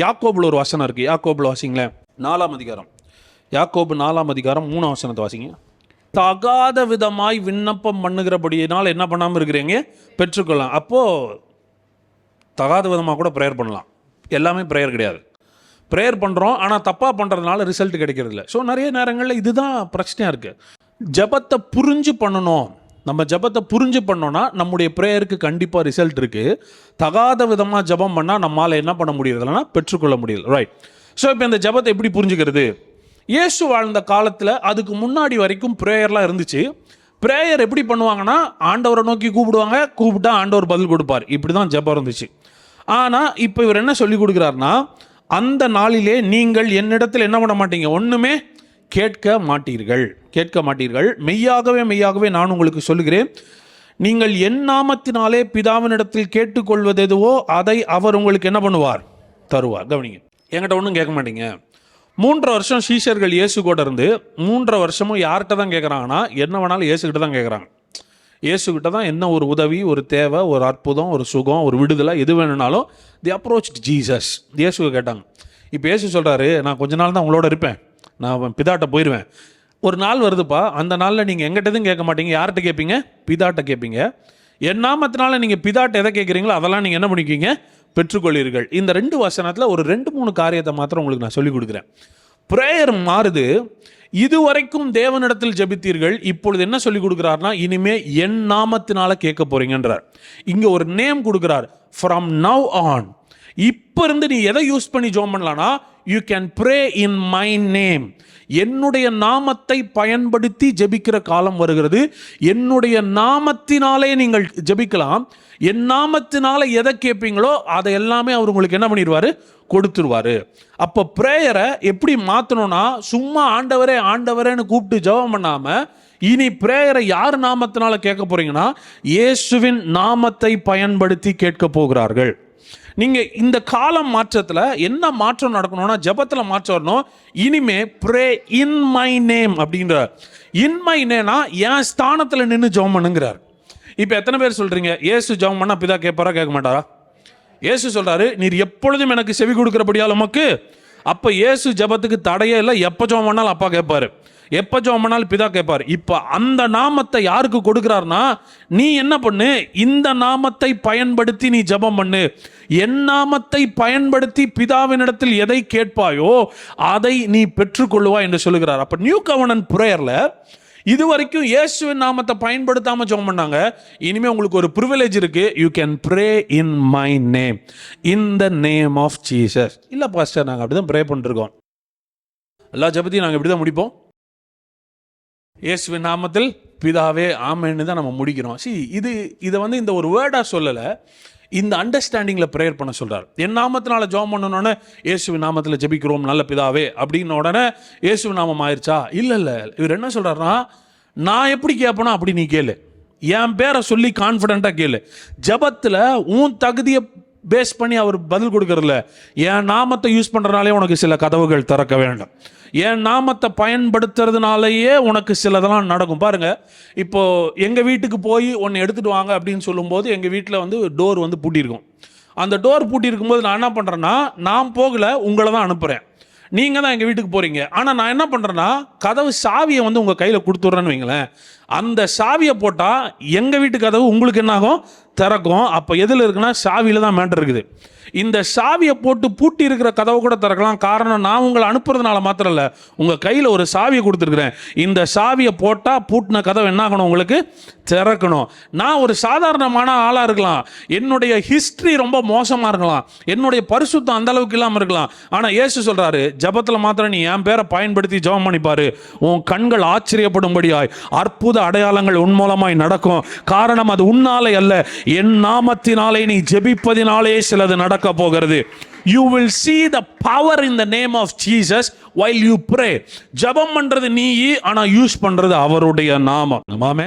யாக்கோபில் ஒரு வசனம் இருக்குது யாக்கோபில் வாசிங்களேன். நாலாம் அதிகாரம். யாக்கோபு நாலாம் அதிகாரம் மூணாம் வசனத்தை வாசிங்க. தகாத விதமாய் விண்ணப்பம் பண்ணுகிறபடியினால் என்ன பண்ணாமல் இருக்கிறீங்க? பெற்றுக்கொள்ளலாம். அப்போது தகாத விதமாக கூட ப்ரேயர் பண்ணலாம். எல்லாமே ப்ரேயர் கிடையாது. ப்ரேயர் பண்ணுறோம் ஆனால் தப்பாக பண்ணுறதுனால ரிசல்ட் கிடைக்கிறது இல்லை ஸோ நிறைய நேரங்களில் இதுதான் பிரச்சனையாக இருக்குது ஜெபத்தை புரிஞ்சு பண்ணணும். நம்ம ஜெபத்தை புரிஞ்சு பண்ணோன்னா நம்முடைய ப்ரேயருக்கு கண்டிப்பாக ரிசல்ட் இருக்குது தகாத விதமாக ஜெபம் பண்ணால் நம்மால் என்ன பண்ண முடியறதில்லனா பெற்றுக்கொள்ள முடியல ரைட் ஸோ இப்போ இந்த ஜெபத்தை எப்படி புரிஞ்சுக்கிறது? இயேசு வாழ்ந்த காலத்தில் அதுக்கு முன்னாடி வரைக்கும் ப்ரேயர்லாம் இருந்துச்சு. ப்ரேயர் எப்படி பண்ணுவாங்கன்னா ஆண்டவரை நோக்கி கூப்பிடுவாங்க கூப்பிட்டா ஆண்டவர் பதில் கொடுப்பார். இப்படி தான் ஜெபம் இருந்துச்சு. ஆனால் இப்போ இவர் என்ன சொல்லி கொடுக்குறாருன்னா அந்த நாளிலே நீங்கள் என்னிடத்தில் என்ன பண்ண மாட்டீங்க? ஒன்றுமே கேட்க மாட்டீர்கள். கேட்க மாட்டீர்கள். மெய்யாகவே மெய்யாகவே நான் உங்களுக்கு சொல்லுகிறேன். நீங்கள் என் நாமத்தினாலே பிதாவினிடத்தில் கேட்டுக்கொள்வது எதுவோ அதை அவர் உங்களுக்கு என்ன பண்ணுவார்? தருவார். கவனிங்க. என்கிட்ட ஒன்றும் கேட்க மாட்டீங்க. மூன்று வருஷம் சீஷர்கள் இயேசு கூட இருந்து மூன்றரை வருஷமும் யார்கிட்ட தான் கேட்குறாங்கன்னா என்ன வேணாலும் இயேசுக்கிட்ட தான் கேட்குறாங்க இயேசுக்கிட்ட தான் என்ன ஒரு உதவி ஒரு தேவை ஒரு அற்புதம் ஒரு சுகம் ஒரு விடுதலை எது வேணும்னாலும் தி அப்ரோச் ஜீசஸ் இயேசுவை கேட்டாங்க. இப்போ இயேசு சொல்கிறாரு நான் கொஞ்ச நாள் தான் உங்களோட இருப்பேன். நான் பிதாட்ட போயிடுவேன் ஒரு நாள் வருதுப்பா அந்த நாளில் நீங்கள் எங்கிட்டதும் கேட்க மாட்டீங்க. யார்கிட்ட கேட்பீங்க பிதாட்ட கேட்பீங்க என் நாமத்தினால நீங்கள் பிதாட்ட எதை கேட்குறீங்களோ அதெல்லாம் நீங்கள் என்ன பண்ணிக்குவீங்க? பெற்றுக்கொள்ளீர்கள் இந்த ரெண்டு வசனத்தில் ஒரு ரெண்டு மூணு காரியத்தை மாத்திரம் உங்களுக்கு நான் சொல்லிக் கொடுக்குறேன். ப்ரேயர் மாறுது. இதுவரைக்கும் தேவனிடத்தில் ஜெபித்தீர்கள். இப்பொழுது என்ன சொல்லி கொடுக்குறாருன்னா இனிமே என் நாமத்தினால கேட்க போறீங்கன்றார். இங்க ஒரு நேம் கொடுக்குறார். ஃப்ரம் நவ் ஆன் இப்போ இருந்து நீ எதை யூஸ் பண்ணி ஜோம் பண்ணலான்னா you can pray in my name என்னுடைய நாமத்தை பயன்படுத்தி ஜெபிக்கிற காலம் வருகிறது. என்னுடைய நாமத்தினாலே நீங்கள் ஜெபிக்கலாம். என் நாமத்தினால எதை கேட்பீங்களோ அதை எல்லாமே அவர் உங்களுக்கு என்ன பண்ணிடுவார்? கொடுத்துருவாரு. அப்போ ப்ரேயரை எப்படி மாற்றணும்னா சும்மா ஆண்டவரே ஆண்டவரேன்னு கூப்பிட்டு ஜெபம் பண்ணாமல் இனி ப்ரேயரை யார் நாமத்தினால கேட்க போறீங்கன்னா இயேசுவின் நாமத்தை பயன்படுத்தி கேட்க போகிறார்கள். நீங்கள் இந்த காலம் மாற்றத்தில் என்ன மாற்றம் நடக்கணும்னா ஜபத்தில் மாற்றம் வரணும். இனிமே ப்ரே இன் மை நேம் அப்படின்ற. இன் மை நேனா என் ஸ்தானத்தில் நின்று ஜெபம் பண்ணுங்கிறார். இப்போ எத்தனை பேர் சொல்கிறீங்க ஏசு ஜெபம் பண்ணா பிதா கேட்பாரா கேட்க மாட்டாரா? ஏசு சொல்கிறாரு நீர் எப்பொழுதும் எனக்கு செவி கொடுக்குறபடியால் உமக்கு அப்போ ஏசு ஜெபத்துக்கு தடையே இல்லை எப்போ ஜெபம் பண்ணாலும் அப்பா கேட்பாரு. எப்போ ஜெபம் பண்ணாலும் பிதா கேட்பார் இப்போ அந்த நாமத்தை யாருக்கு கொடுக்குறாருன்னா நீ என்ன பண்ணு இந்த நாமத்தை பயன்படுத்தி நீ ஜெபம் பண்ணு. என் நாமத்தை பயன்படுத்தி பிதாவினிடத்தில் எதை கேட்பாயோ அதை நீ பெற்றுக்கொள்ளுவா என்று சொல்லுகிறார். அப்போ நியூ கவனன் ப்ரேயர்ல இது வரைக்கும் இயேசுவின் நாமத்தை பயன்படுத்தாமல் ஜெபம் பண்ணாங்க. இனிமேல் உங்களுக்கு ஒரு ப்ரிவிலேஜ் இருக்குது you can pray in my name in the name of Jesus இல்லை பாஸ்டர் அப்படி தான் ப்ரே பண்ணிருக்கோம் எல்லா ஜபத்தையும் இப்படி தான் முடிப்போம். இயேசுவின் நாமத்தில் பிதாவே ஆமேன்னு தான் நம்ம முடிக்கிறோம். சி இது இதை வந்து இந்த ஒரு வேர்டாக சொல்லலை. இந்த அண்டர்ஸ்டாண்டிங்கில் ப்ரேயர் பண்ண சொல்கிறார் என் நாமத்தினால ஜோம் பண்ணணுன்னே இயேசுவின் நாமத்தில் ஜெபிக்கிறோம் நல்ல பிதாவே அப்படின்னு உடனே இயேசு நாமம் ஆயிடுச்சா இல்லை இல்லை. இவர் என்ன சொல்கிறாருன்னா நான் எப்படி கேட்பனோ அப்படி நீ கேளு. என் பேரை சொல்லி கான்ஃபிடென்ட்டாக கேளு. ஜபத்தில் உன் தகுதியை பேஸ் பண்ணி அவர் பதில் கொடுக்கறதில்ல. என் நாமத்தை யூஸ் பண்ணுறனாலே உனக்கு சில கதவுகள் திறக்க வேண்டும். என் நாமத்தை பயன்படுத்துறதுனாலயே உனக்கு சிலதெல்லாம் நடக்கும். பாருங்கள் இப்போ எங்கள் வீட்டுக்கு போய் ஒன்று எடுத்துகிட்டு வாங்க அப்படின்னு சொல்லும்போது எங்கள் வீட்டில் வந்து டோர் வந்து பூட்டியிருக்கும். அந்த டோர் பூட்டியிருக்கும்போது நான் என்ன பண்ணுறேன்னா நான் போகல உங்களை தான் அனுப்புகிறேன் நீங்கள் தான் எங்கள் வீட்டுக்கு போகிறீங்க ஆனால் நான் என்ன பண்ணுறேன்னா கதவு சாவியை வந்து உங்கள் கையில் கொடுத்துட்றேன்னு வைங்களேன். அந்த சாவியை போட்டால் எங்கள் வீட்டு கதவு உங்களுக்கு என்னாகும்? திறக்கும். அப்போ எதில் இருக்குன்னா சாவியில் தான் மேட்டர் இருக்குது. இந்த சாவியை போட்டு பூட்டி இருக்கிற கதவை கூட திறக்கலாம். காரணம் நான் உங்களை அனுப்புறதுனால மாத்திரம் இல்லை உங்கள் கையில் ஒரு சாவியை கொடுத்துருக்குறேன். இந்த சாவியை போட்டால் பூட்டின கதவு என்னாகணும் உங்களுக்கு? திறக்கணும். நான் ஒரு சாதாரணமான ஆளாக இருக்கலாம். என்னுடைய ஹிஸ்ட்ரி ரொம்ப மோசமாக இருக்கலாம். என்னுடைய பரிசுத்தம் அந்த அளவுக்கு இல்லாமல் இருக்கலாம். ஆனால் இயேசு சொல்கிறாரு ஜபத்தில் மாத்திரம் நீ என் பேரை பயன்படுத்தி ஜெபம் பண்ணிப்பார். உன் கண்கள் ஆச்சரியப்படும்படியாய். அற்புத அடையாளங்கள் உன் மூலமாய் நடக்கும். காரணம் அது உன்னாலே அல்ல. என் நாமத்தினாலே நீ ஜெபிப்பதினாலே சிலது நடக்க போகிறது. You will see the power in the name of Jesus while you pray ஜெபம் பண்றது நீ ஆனா யூஸ் பண்றது அவருடைய நாமம். ஆமாமே